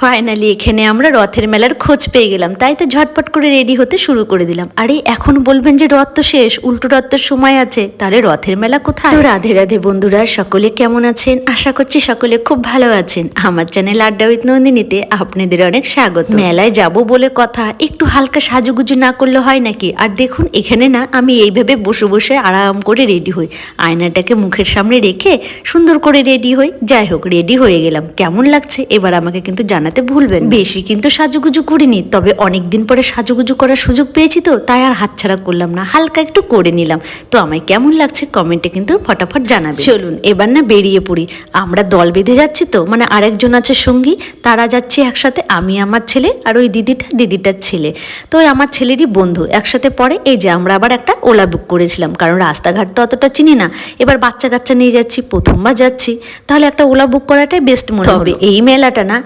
Finally এখানে আমরা রথের মেলার খোঁজ পেয়ে গেলাম। তাই তো ঝটপট করে রেডি হতে শুরু করে দিলাম। আরে, এখন বলবেন যে রথ তো শেষ, উল্টো রথ সময় আছে। তাহলে রথের মেলা কোথায়? তো রাধে রাধে বন্ধুরা, সকলে কেমন আছেন? আশা করছি সকলে খুব ভালো আছেন। আমার চ্যানেল আড্ডা উইথ নন্দিনীতে আপনাদের অনেক স্বাগত। মেলায় যাব বলে কথা, একটু হালকা সাজুগুজু না করলে হয় নাকি? আর দেখুন, এখানে না, আমি এইভাবে বসে বসে আরাম করে রেডি হই। আয়নাটাকে মুখের সামনে রেখে সুন্দর করে রেডি হই। যাই হোক রেডি হয়ে গেলাম। কেমন লাগছে? এবার আমাকে কিন্তু জানাতে ভুলবেন। বেশি কিন্তু সাজুগুজু করিনি তবে অনেক দিন পরে সাজুগুজু করার সুযোগ পেয়েছি তো তাই আর হাতছাড়া করলাম না। হালকা একটু করে নিলাম। তো আমায় কেমন লাগছে কমেন্টে কিন্তু ফটাফট জানাবে চলুন এবার না বেরিয়ে পড়ি। আমরা দল বেঁধে যাচ্ছি তো মানে আরেকজন আছে সঙ্গী তারা যাচ্ছি একসাথে আমি আমার ছেলে আর ওই দিদিটা দিদিটার ছেলে। তো ওই আমার ছেলেরই বন্ধু একসাথে পরে এই যে আমরা আবার একটা ওলা বুক করেছিলাম কারণ রাস্তাঘাট তো অতটা চিনি না। এবার বাচ্চা কাচ্চা নিয়ে যাচ্ছি প্রথমবার যাচ্ছি। তাহলে একটা ওলা বুক করাটাই বেস্ট মনে হবে এই মেলাটা না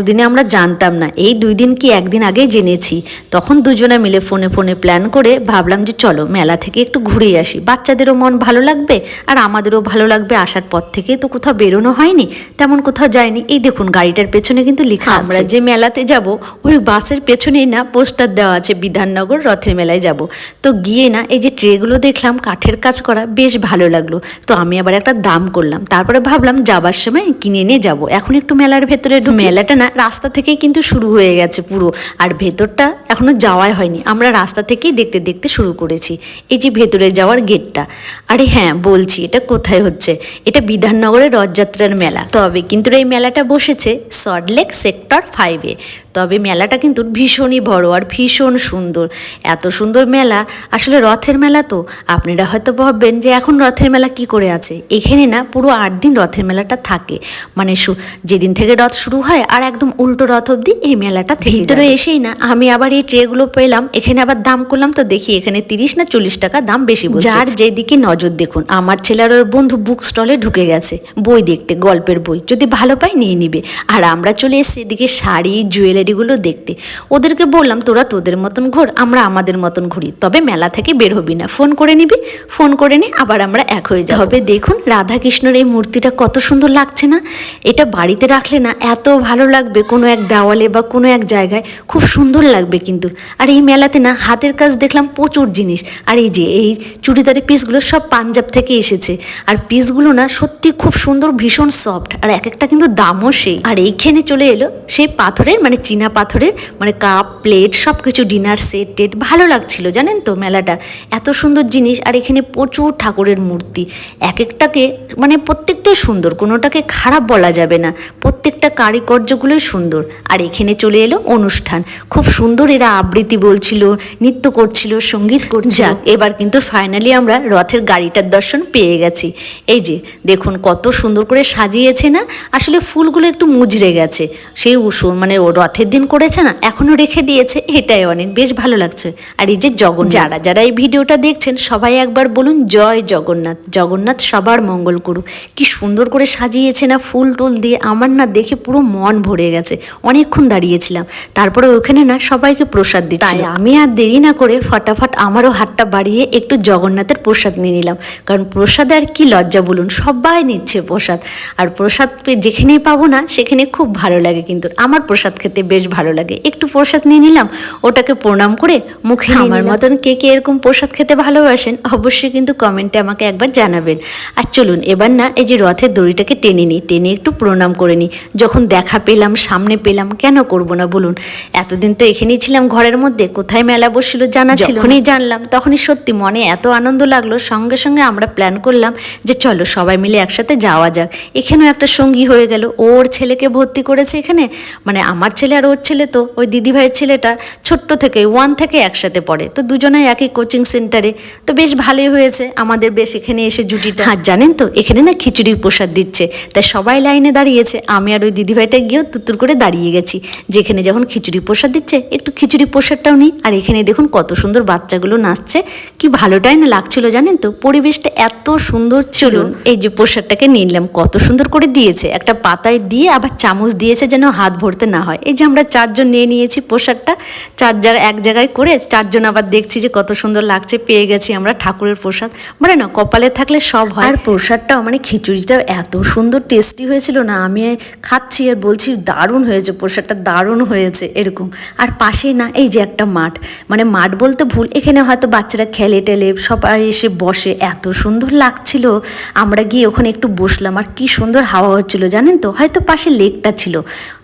এতদিনে আমরা জানতাম না। এই দুই দিন কি একদিন আগেই জেনেছি। তখন দুজনে মিলে ফোনে ফোনে প্ল্যান করে ভাবলাম যে চলো মেলা থেকে একটু ঘুরে আসি। বাচ্চাদেরও মন ভালো লাগবে আর আমাদেরও ভালো লাগবে আসার পর থেকে তো কোথাও বেরোনো হয়নি তেমন কোথাও যায়নি। এই দেখুন গাড়িটার পেছনে কিন্তু লেখা আমরা যে মেলাতে যাব ওই বাসের পেছনেই না পোস্টার দেওয়া আছে বিধাননগর রথের মেলায় যাব। তো গিয়ে না এই যে ট্রেগুলো দেখলাম কাঠের কাজ করা বেশ ভালো লাগল। তো আমি আবার একটা দাম করলাম। তারপরে ভাবলাম যাবার সময় কিনে নিয়ে যাব। এখন একটু মেলার ভেতরে। মেলাটা না রাস্তা থেকেই কিন্তু শুরু হয়ে গেছে পুরো। আর ভেতরটা এখনও যাওয়াই হয়নি। আমরা রাস্তা থেকেই দেখতে দেখতে শুরু করেছি। এই যে ভেতরে যাওয়ার গেটটা আরে হ্যাঁ বলছি, এটা কোথায় হচ্ছে? এটা বিধাননগরের রথযাত্রার মেলা। তবে কিন্তু এই মেলাটা বসেছে সল্টলেক সেক্টর ফাইভে তবে মেলাটা কিন্তু ভীষণই বড় আর ভীষণ সুন্দর। এত সুন্দর মেলা। আসলে রথের মেলা তো। আপনারা হয়তো ভাববেন যে এখন রথের মেলা কি করে আছে? এখানে না পুরো আট দিন রথের মেলাটা থাকে। মানে যেদিন থেকে রথ শুরু হয় আর একদম উল্টো রথ অবধি এই মেলাটা ভিতরে এসেই না আমি আবার এই ট্রেগুলো পেলাম এখানে আবার দাম করলাম তো দেখি এখানে তিরিশ না চল্লিশ টাকা দাম বেশি বলছে। যার যেদিকে নজর দেখুন আমার ছেলে আর ওর বন্ধু বুক স্টলে ঢুকে গেছে বই দেখতে গল্পের বই যদি ভালো পাই নিয়ে নিবে। আর আমরা চলে এসেছি এদিকে শাড়ি জুয়েলারিগুলো দেখতে। ওদেরকে বললাম তোরা তোদের মতন ঘোর আমরা আমাদের মতন ঘুরি। তবে মেলা থেকে বের হবি না ফোন করে নিবি ফোন করে নি আবার আমরা এক হয়ে যাব। তবে দেখুন রাধাকৃষ্ণর এই মূর্তিটা কত সুন্দর লাগছে না? এটা বাড়িতে রাখলে না এত ভালো লাগবে। কোনো এক দেওয়ালে বা কোনো এক জায়গায়, খুব সুন্দর লাগবে কিন্তু। আর এই মেলাতে না, হাতের কাজ দেখলাম প্রচুর জিনিস। আর এই যে, এই চুড়িদারের পিসগুলো সব পাঞ্জাব থেকে এসেছে। আর পিসগুলো না সত্যি খুব সুন্দর, ভীষণ সফট আর এক একটা কিন্তু দামও সেই। আর এইখানে চলে এলো সেই পাথরের মানে চীনা পাথরের মানে কাপ, প্লেট সব কিছু ডিনার সেট, টেট, ভালো লাগছিল, জানেন তো মেলাটা। এত সুন্দর জিনিস, আর এখানে প্রচুর ঠাকুরের মূর্তি। এক একটাকে মানে প্রত্যেকটাই সুন্দর, কোনোটাকে খারাপ বলা যাবে না। প্রত্যেকটা কারিকর্যগুলোই সুন্দর। আর এখানে চলে এলো অনুষ্ঠান। খুব সুন্দর এরা আবৃত্তি বলছিল নৃত্য করছিল সংগীত করছিল। এবার কিন্তু ফাইনালি আমরা রথের গাড়িটার দর্শন পেয়ে গেছি। এই যে দেখুন কত সুন্দর করে সাজিয়েছে না? আসলে ফুলগুলো একটু মুজড়ে গেছে। সেই উস- মানে ও রথের দিন করেছে না এখনও রেখে দিয়েছে। এটাই অনেক বেশ ভালো লাগছে। আর এই যে জগন্নাথ। যারা যারা এই ভিডিওটা দেখছেন সবাই একবার বলুন জয় জগন্নাথ। জগন্নাথ সবার মঙ্গল করুক। কি সুন্দর করে সাজিয়েছে না ফুল টুল দিয়ে। আমার না দেখে পুরো মন ভরে গেছে। অনেকক্ষণ দাঁড়িয়েছিলাম। তারপরে ওখানে না সবাইকে প্রসাদ দিচ্ছি তাই আমি আর দেরি না করে ফটাফট আমারও হাতটা বাড়িয়ে একটু জগন্নাথের প্রসাদ নিয়ে নিলাম। কারণ প্রসাদে আর কি লজ্জা বলুন? সবাই নিচ্ছে প্রসাদ। আর প্রসাদ যেখানেই পাবো না সেখানে খুব ভালো লাগে কিন্তু। আমার প্রসাদ খেতে বেশ ভালো লাগে। একটু প্রসাদ নিয়ে নিলাম ওটাকে প্রণাম করে মুখে আমার মতন কে কে এরকম প্রসাদ খেতে ভালোবাসেন অবশ্যই কিন্তু কমেন্টে আমাকে একবার জানাবেন। আর চলুন এবার না এই যে রথের দড়িটাকে টেনে নিই। টেনে একটু প্রণাম করে নিই। যখন দেখা পেলাম সামনে পেলাম কেন করব না বলুন? এতদিন তো এখানেই ছিলাম ঘরের মধ্যে কোথায় মেলা বসছিল জানা ছিল যখনই জানলাম তখনই সত্যি মনে এত আনন্দ লাগল সঙ্গে সঙ্গে আমরা প্ল্যান করলাম যে চলো সবাই মিলে একসাথে যাওয়া যাক। এখানেও একটা সঙ্গী হয়ে গেল ওর ছেলেকে ভর্তি করেছে এখানে মানে আমার ছেলে আর ওর ছেলে তো ওই দিদিভাইয়ের ছেলেটা ছোট্ট থেকে ওয়ান থেকে একসাথে পড়ে তো দুজনেই একই কোচিং সেন্টারে তো বেশ ভালোই হয়েছে আমাদের বেশ এখানে এসে জুটিটা। আর জানেন তো এখানে না খিচুড়ির প্রসাদ দিচ্ছে তাই সবাই লাইনে দাঁড়িয়েছে আমি আর ওই দিদিভাইটা গিয়েও তুত্তুর করে দাঁড়িয়ে গেছি। যেখানে যখন খিচুড়ি প্রসাদ দিচ্ছে একটু খিচুড়ি প্রসাদটাও নিই। আর এখানে দেখুন কত সুন্দর বাচ্চাগুলো নাচছে। কি ভালোটাই না লাগছিল জানেন তো? পরিবেশটা এত সুন্দর ছিল। এই যে প্রসাদটাকে নিলাম কত সুন্দর করে দিয়েছে। একটা পাতায় দিয়ে আবার চামচ দিয়েছে যেন হাত ভরতে না হয়। এই যে আমরা চারজন নিয়ে নিয়েছি প্রসাদটা চার জায়গায় এক জায়গায় করে চারজন আবার দেখছি যে কত সুন্দর লাগছে পেয়ে গেছি আমরা ঠাকুরের প্রসাদ। মানে না কপালে থাকলে সব হয়। আর প্রসাদটাও মানে খিচুড়িটা এত সুন্দর টেস্টি হয়েছিল না? আমি খাচ্ছি আর বলছি দারুণ হয়েছে, পোশাকটা দারুণ হয়েছে, এরকম। আর পাশেই না, এই যে একটা মাঠ মানে মাঠ বলতে ভুল, এখানে হয়তো বাচ্চারা খেলে টেলে, সবাই এসে বসে, এত সুন্দর লাগছিল। আমরা গিয়ে ওখানে একটু বসলাম, আর কি সুন্দর হাওয়া হচ্ছিল, জানেন তো? হয়তো পাশে লেকটা ছিল,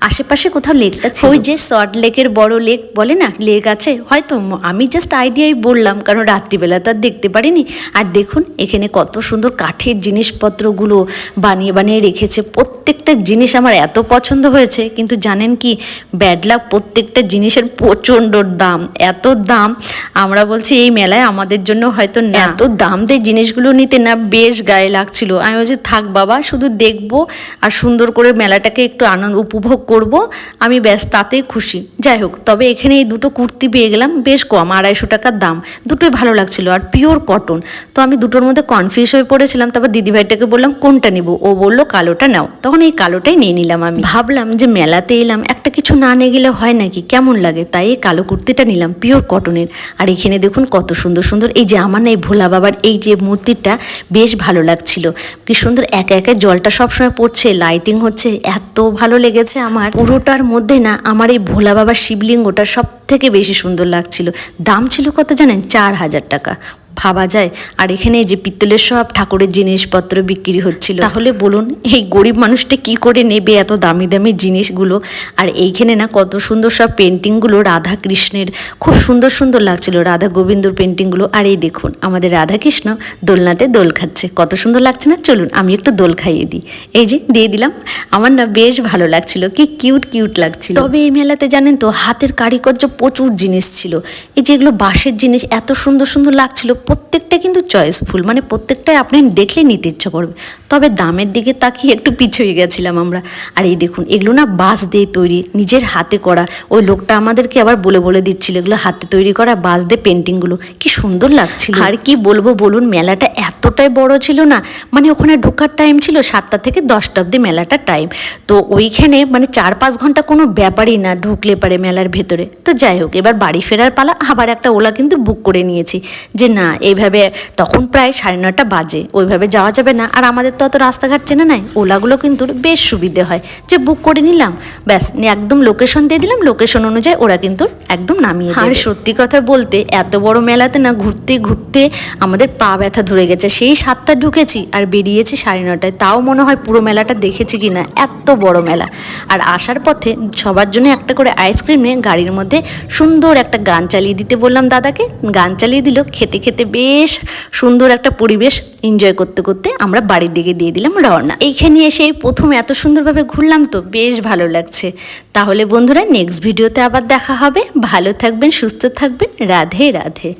আশেপাশে কোথাও লেকটা ছিল। ওই যে সল্ট লেকের বড় লেক বলে না, লেক আছে, হয়তো আমি জাস্ট আইডিয়াই বললাম, কারণ রাত্রিবেলা তো আর দেখতে পারিনি। আর দেখুন, এখানে কত সুন্দর কাঠের জিনিসপত্রগুলো বানিয়ে বানিয়ে রেখেছে, প্রত্যেকটা জিনিস আমার এত পছন্দ হয়েছে। কিন্তু জানেন কি ব্যাড লাক প্রত্যেকটা জিনিসের প্রচণ্ড দাম। এত দাম আমরা বলছি এই মেলায় আমাদের জন্য হয়তো না। এত দাম দিয়ে জিনিসগুলো নিতে না বেশ গায়ে লাগছিল। আমি বলছি থাক বাবা শুধু দেখব আর সুন্দর করে মেলাটাকে একটু আনন্দ উপভোগ করব। আমি ব্যাস তাতেই খুশি। যাই হোক তবে এখানে এই দুটো কুর্তি পেয়ে গেলাম বেশ কম আড়াইশো টাকার দাম। দুটোই ভালো লাগছিল আর পিওর কটন তো আমি দুটোর মধ্যে কনফিউজ হয়ে পড়েছিলাম তারপর দিদিভাইটাকে বললাম কোনটা নিব? ও বলল কালোটা নাও। তখন এই কালোটাই নিয়ে নিলাম আমি। ভাবলাম যে মেলাতে এলাম, একটা কিছু না নিয়ে গেলে হয় নাকি? কেমন লাগে? তাই এই কালো কুর্তিটা নিলাম পিওর কটনের আর এখানে দেখুন কত সুন্দর সুন্দর, এই যে আমার না এই ভোলা বাবার এই যে মূর্তিটা বেশ ভালো লাগছিল। কি সুন্দর, একা একা জলটা সবসময় পড়ছে লাইটিং হচ্ছে, এত ভালো লেগেছে আমার। পুরোটার মধ্যে না আমার এই ভোলা বাবার শিবলিঙ্গটা সব থেকে বেশি সুন্দর লাগছিল। দাম ছিল কত জানেন? চার হাজার টাকা। ভাবা যায়। আর এখানে যে পিত্তলের সব ঠাকুরের জিনিসপত্র বিক্রি হচ্ছিল। তাহলে বলুন, এই গরিব মানুষটা কি করে নেবে এত দামি দামি জিনিসগুলো? আর এইখানে না কত সুন্দর সব পেন্টিংগুলো রাধা কৃষ্ণের খুব সুন্দর সুন্দর লাগছিল রাধা গোবিন্দর পেন্টিংগুলো। আর এই দেখুন, আমাদের রাধা কৃষ্ণ দোলনাতে দোল খাচ্ছে। কত সুন্দর লাগছে না? চলুন, আমি একটু দোল খাইয়ে দিই। এই যে, দিয়ে দিলাম। আমার না বেশ ভালো লাগছিল, কি কিউট কিউট লাগছিল। তবে এই মেলাতে জানেন তো, হাতের কারিকর্য প্রচুর জিনিস ছিল। এই যেগুলো বাঁশের জিনিস, এত সুন্দর সুন্দর লাগছিল প্রত্যেকটা কিন্তু চয়েসফুল মানে প্রত্যেকটাই আপনি দেখলে নিতে ইচ্ছা করবে। তবে দামের দিকে তাকিয়ে একটু পিছিয়ে গেছিলাম আমরা। আর এই দেখুন, এগুলো না বাঁশ দিয়ে তৈরি, নিজের হাতে করা। ওই লোকটা আমাদেরকে আবার বলে বলে দিচ্ছিল, এগুলো হাতে তৈরি করা, বাঁশ দিয়ে পেন্টিংগুলো কি সুন্দর লাগছিল। আর কি বলব বলুন, মেলাটা এতটাই বড় ছিল না মানে ওখানে ঢোকার টাইম ছিল সাতটা থেকে দশটা অব্দি মেলাটা টাইম তো ওইখানে মানে চার পাঁচ ঘণ্টা কোনো ব্যাপারই না ঢুকলে পারে মেলার ভেতরে। তো যাই হোক, এবার বাড়ি ফেরার পালা, আবার একটা ওলা কিন্তু বুক করে নিয়েছি। যে না এইভাবে তখন প্রায় সাড়ে নটা বাজে ওইভাবে যাওয়া যাবে না। আর আমাদের তো অত রাস্তাঘাট চেনা নাই ওলাগুলো কিন্তু বেশ সুবিধে হয়। যে বুক করে নিলাম ব্যাস নিয়ে একদম লোকেশন দিয়ে দিলাম লোকেশন অনুযায়ী ওরা কিন্তু একদম নামিয়ে আর সত্যি কথা বলতে এত বড় মেলাতে না ঘুরতে ঘুরতে আমাদের পা ব্যথা ধরে গেছে। সেই সাতটা ঢুকেছি আর বেরিয়েছি সাড়ে নটায় তাও মনে হয় পুরো মেলাটা দেখেছি কি না এত বড় মেলা। আর আসার পথে সবার জন্য একটা করে আইসক্রিম নিয়ে গাড়ির মধ্যে সুন্দর একটা গান চালিয়ে দিতে বললাম দাদাকে। গান চালিয়ে দিল খেতে খেতে বেশ সুন্দর একটা পরিবেশ এনজয় করতে করতে আমরা বাড়ির দিকে দিয়ে দিলাম রওনা। এইখানে এসে প্রথম এত সুন্দরভাবে ঘুরলাম তো বেশ ভালো লাগছে। তাহলে বন্ধুরা নেক্সট ভিডিওতে আবার দেখা হবে। ভালো থাকবেন, সুস্থ থাকবেন। রাধে রাধে।